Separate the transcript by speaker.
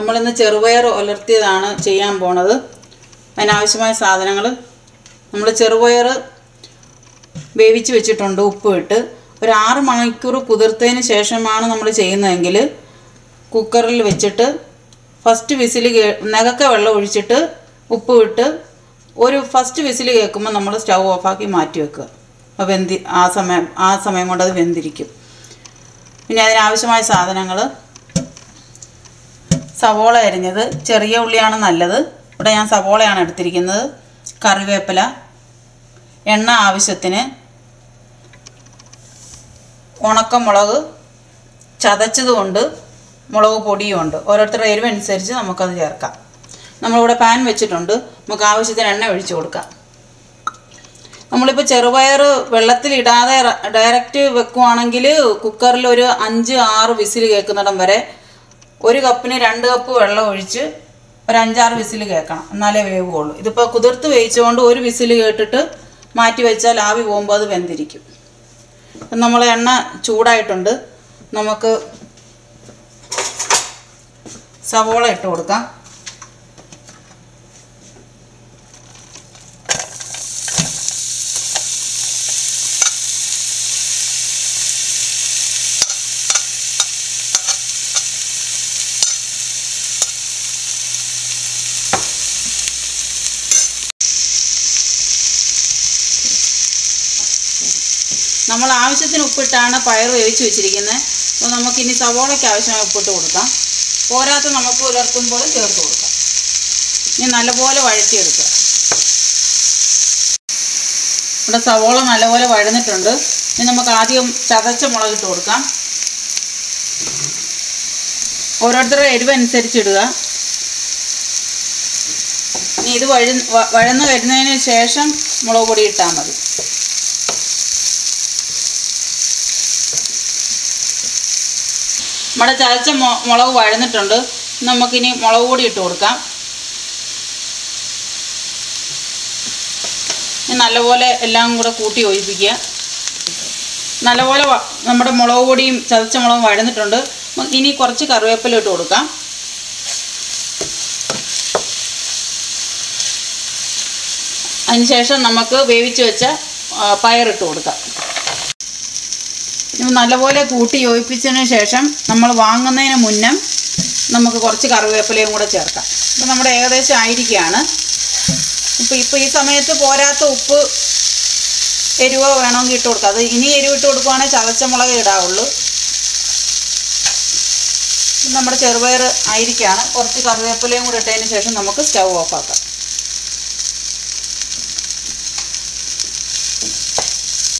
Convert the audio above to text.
Speaker 1: നമ്മളിന്ന് ചെറുപയർ ഉലർത്തിയതാണ് ചെയ്യാൻ പോണത്. അതിനാവശ്യമായ സാധനങ്ങൾ നമ്മൾ ചെറുപയർ വേവിച്ച് വെച്ചിട്ടുണ്ട് ഉപ്പ് ഇട്ട് ഒരു ആറ് മണിക്കൂർ കുതിർത്തതിന് ശേഷമാണ് നമ്മൾ ചെയ്യുന്നതെങ്കിൽ കുക്കറിൽ വെച്ചിട്ട് ഫസ്റ്റ് വിസിൽ കേ നകക്ക വെള്ളം ഒഴിച്ചിട്ട് ഉപ്പ് ഇട്ട് ഒരു ഫസ്റ്റ് വിസിൽ കേൾക്കുമ്പോൾ നമ്മൾ സ്റ്റൗ ഓഫാക്കി മാറ്റി വെക്കുക. അപ്പോൾ വെന്തി ആ സമയം ആ സമയം കൊണ്ട് അത് വെന്തിരിക്കും. പിന്നെ അതിനാവശ്യമായ സാധനങ്ങൾ സവോള അരിഞ്ഞത്. ചെറിയ ഉള്ളിയാണ് നല്ലത്. ഇവിടെ ഞാൻ സവോളയാണ് എടുത്തിരിക്കുന്നത്. കറിവേപ്പില. എണ്ണ ആവശ്യത്തിന്. ഉണക്കമുളക്. ചതച്ചതുകൊണ്ട് മുളക് പൊടിയുമുണ്ട്. ഓരോരുത്തരുടെ എരിവ് അനുസരിച്ച് നമുക്കത് ചേർക്കാം. നമ്മളിവിടെ പാൻ വെച്ചിട്ടുണ്ട്. നമുക്ക് ആവശ്യത്തിന് എണ്ണ ഒഴിച്ചു കൊടുക്കാം. നമ്മളിപ്പോൾ ചെറുപയർ വെള്ളത്തിലിടാതെ ഡയറക്റ്റ് വെക്കുവാണെങ്കിൽ കുക്കറിൽ ഒരു അഞ്ച് ആറ് വിസിൽ കേൾക്കുന്നിടം വരെ ഒരു കപ്പിന് രണ്ട് കപ്പ് വെള്ളം ഒഴിച്ച് ഒരു അഞ്ചാറ് വിസിൽ കേൾക്കണം. എന്നാലേ വേവുകയുള്ളൂ. ഇതിപ്പോൾ കുതിർത്ത് വേവിച്ചുകൊണ്ട് ഒരു വിസിൽ കേട്ടിട്ട് മാറ്റി വെച്ചാൽ ആവി പോകുമ്പോൾ അത് വെന്തിരിക്കും. അപ്പം നമ്മൾ എണ്ണ ചൂടായിട്ടുണ്ട്. നമുക്ക് സവോള ഇട്ട് കൊടുക്കാം. നമ്മൾ ആവശ്യത്തിന് ഉപ്പിട്ടാണ് പയർ വേവിച്ച് വെച്ചിരിക്കുന്നത്. അപ്പോൾ നമുക്കിനി സവോളയ്ക്ക് ആവശ്യമായ ഉപ്പിട്ട് കൊടുക്കാം. പോരാത്ത നമുക്ക് പുലർത്തുമ്പോൾ ചേർത്ത് കൊടുക്കാം. ഇനി നല്ലപോലെ വഴറ്റിയെടുക്കുക. ഇവിടെ സവോള നല്ലപോലെ വഴന്നിട്ടുണ്ട്. ഇനി നമുക്ക് ആദ്യം ചതച്ച മുളക് ഇട്ട് കൊടുക്കാം. ഓരോരുത്തരുടെ എരിവ് അനുസരിച്ചിടുക ഇനി ഇത് വഴ വഴന്ന് വരുന്നതിന് ശേഷം മുളക് പൊടി ഇട്ടാൽ മതി. നമ്മുടെ ചതച്ച മുളക് വഴന്നിട്ടുണ്ട്. നമുക്കിനി മുളക് പൊടി ഇട്ട് കൊടുക്കാം. നല്ലപോലെ എല്ലാം കൂടെ കൂട്ടി ഒഴിപ്പിക്കുക നല്ലപോലെ നമ്മുടെ മുളക് പൊടിയും ചതച്ച മുളകും വഴന്നിട്ടുണ്ട്. ഇനി കുറച്ച് കറിവേപ്പില ഇട്ട് കൊടുക്കാം. അതിനുശേഷം നമുക്ക് വേവിച്ച് വെച്ച പയറിട്ട് കൊടുക്കാം. നല്ലപോലെ കൂട്ടി യോജിപ്പിച്ചതിന് ശേഷം നമ്മൾ വാങ്ങുന്നതിന് മുന്നം നമുക്ക് കുറച്ച് കറിവേപ്പിലയും കൂടെ ചേർക്കാം. ഇപ്പം നമ്മുടെ ഏകദേശം ആയിരിക്കുകയാണ്. ഇപ്പം ഇപ്പോൾ ഈ സമയത്ത് പോരാത്ത ഉപ്പ് എരിവോ വേണമെങ്കിൽ ഇട്ട് കൊടുക്കാം. അത് ഇനി എരിവ് ഇട്ട് കൊടുക്കുവാണെങ്കിൽ ചതച്ച മുളക് ഇടാവുള്ളൂ. നമ്മുടെ ചെറുപയർ ആയിരിക്കുകയാണ്. കുറച്ച് കറിവേപ്പിലയും കൂടെ ഇട്ടതിന് ശേഷം നമുക്ക് സ്റ്റൗ ഓഫാക്കാം